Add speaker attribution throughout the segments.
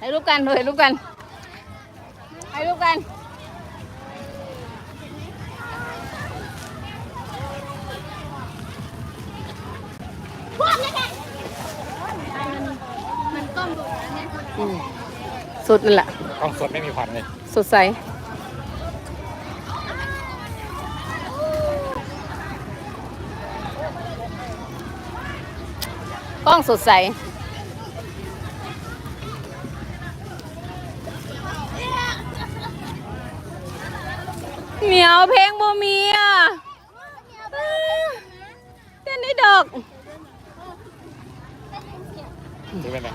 Speaker 1: ถ่ายรูปกันถ่ายรูปกันถ่ายรูปกัน
Speaker 2: มันก้มดูนะเนี่ย
Speaker 1: อืมสุดนั่นแหละ
Speaker 3: กล้องสดไม่มีควันเลย
Speaker 1: สดใส กล้องสดใส เหมียวเพลงบ่มีอะเต้นได้ดอก
Speaker 3: ถือเป็นไง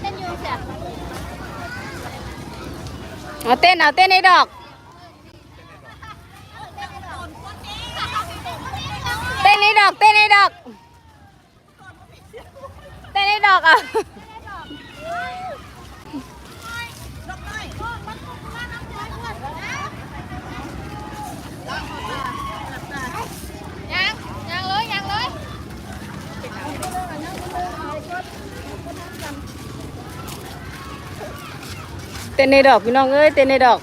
Speaker 2: เต้นอยูเสีย
Speaker 1: เอาเต้นเอาเต้นให้ดอก เต้นให้ดอกเต้นให้ดอกเต้นให้ดอกอะ
Speaker 2: ยังยังเลยยังเลย
Speaker 1: เต้นให้ดอกพี่น้องเอ้ยเต้นให้ดอก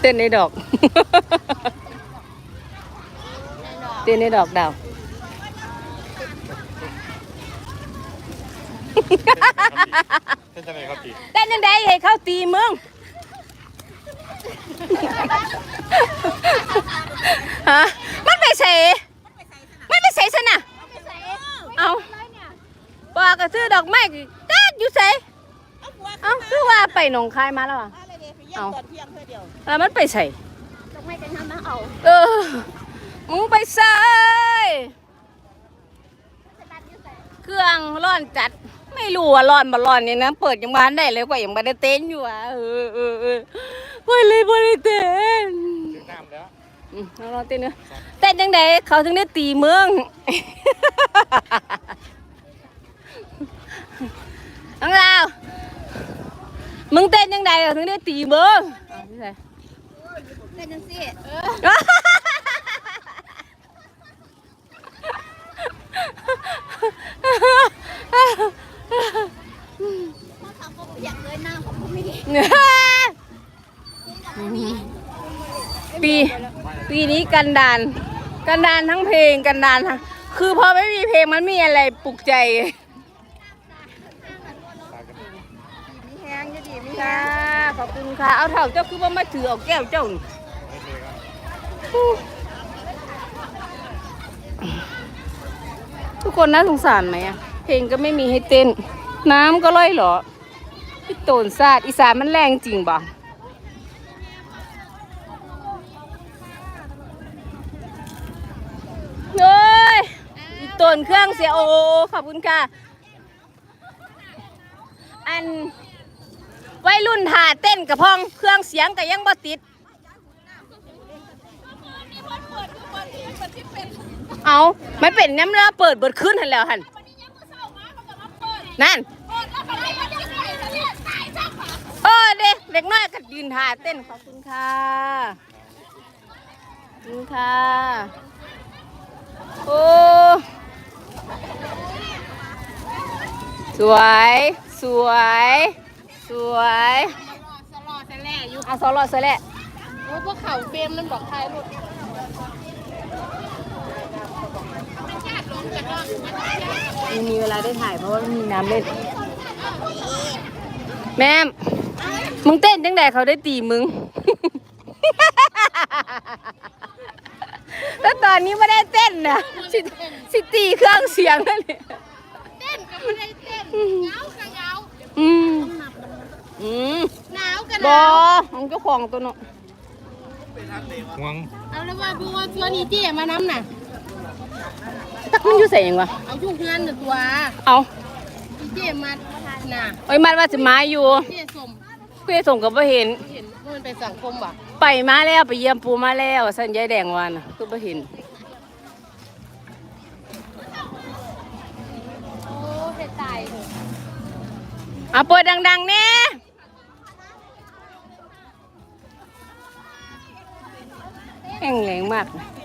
Speaker 1: เต้นให้ดอก เต้นให้ดอกดาว
Speaker 3: เส้นจะไหนครับพี่
Speaker 1: เต้นยังไงให้เขาตีมึงฮะ มันไปใส่มันไปใส่ซะน่ะ เอาบอกก็ซื้อ ดอกไม้จัดอยู่ใส่เอาคือว่าไปหนองคายมาแล้วอะเอาแล้วมันไปใส่
Speaker 2: ต้องไม่กันทำนะเอา
Speaker 1: เออมึงไปใส่เครื่องร้อนจัดไม่รู้ว่าร้อนบ่ร้อนเนี่ยนะเปิดยังบ้านได้เลยกว่ายังไม่ได้เต้นอยู่อะเออเออเออไปเลยบ่ได้เต้น
Speaker 3: ถึงน้ำแล้ว
Speaker 1: อืมเอาลองเต้นเนอะเต้นยังไงเขาถึงได้ตีเมือง น้องลาว มึงเต้นยังไงเขาถึงได้ตีเมืองเอาที่ไหน
Speaker 2: เต้นจังสิเออมาทำก็เปียกเลยหน้าของผมไม่ดี
Speaker 1: ปีปีนี้กันดาน กันดานทั้งเพลงกันดานทั้งคือพอไม่มีเพลงมันมีอะไรปลุกใจ
Speaker 2: มีแห้งจะดีมี
Speaker 1: ค่ะ ขอบคุณค่ะ เอาเถ่าเจ้าคือว่ามาถือเอาแก้วเจ้าทุกคนน่าสงสารไหมอะเพลงก็ไม่มีให้เต้น น้ำก็ล่อยเหรอพี่โตนซาดอีสานมันแรงจริงบ่เฮ้ยอีโตนเครื่องเสียโอขอบคุณค่ะ อัน วัยรุ่นถ่าเต้นกับพองเครื่องเสียงก็ยังบ่ติด เอาไม่เป็นน้ำเลือเปิดเบิดขึ้นหันแล้วหันนั่นเออเด็กเด็กน้อยก็ยืนท่าเต้นขอบคุณค่ะขอบคุณค่ะโอ้สวย สวย สวย
Speaker 2: สลอดแสล่อยู่
Speaker 1: เอาสอลอดสวยแหละ
Speaker 2: โอ้ยพวกเขาเฟรมนั่นบอกไทยหลุด
Speaker 1: มีมีเวลาได้ถ่ายเพราะว่ามีน้ำเล่น แม่มมึงเต้นจังใดเขาได้ตีมึง แล้วตอนนี้ไม่ได้เต้นนะสิสิตีเครื่องเสียงนั่นเนี่ย
Speaker 2: เต้นก็ไม่ได้เต้นเหงาก็เหงา
Speaker 1: อืม อืม
Speaker 2: หนาวก็ห
Speaker 1: บ
Speaker 2: นา
Speaker 1: อ
Speaker 2: ว
Speaker 1: ของเจ้าของตัวเนาะ
Speaker 3: ห่วง
Speaker 2: เอาแล้วว่าบัวตัวนี้เจ๊มาน้ำน่ะ
Speaker 1: ตักมันอยู่ใส่ยังวะ
Speaker 2: เอายุ่งเพื่อนหนึ่งตัว
Speaker 1: เอา
Speaker 2: เจ๊มาน่ะ
Speaker 1: ไอ้ยมันว่าจะมาอยู่
Speaker 2: เจ๊สม
Speaker 1: เพื่อส่งกับว่าเห็น
Speaker 2: เห็นว่ามันเป็นสังคมว่ะ
Speaker 1: ไปมาแล้วไปเยี่ยมปูมาแล้วสัญญาแดงวานะคือบ่เห็น
Speaker 2: โอ้เห็ดตาย
Speaker 1: อะเปิดดังๆแน่ แห้งแรงมาก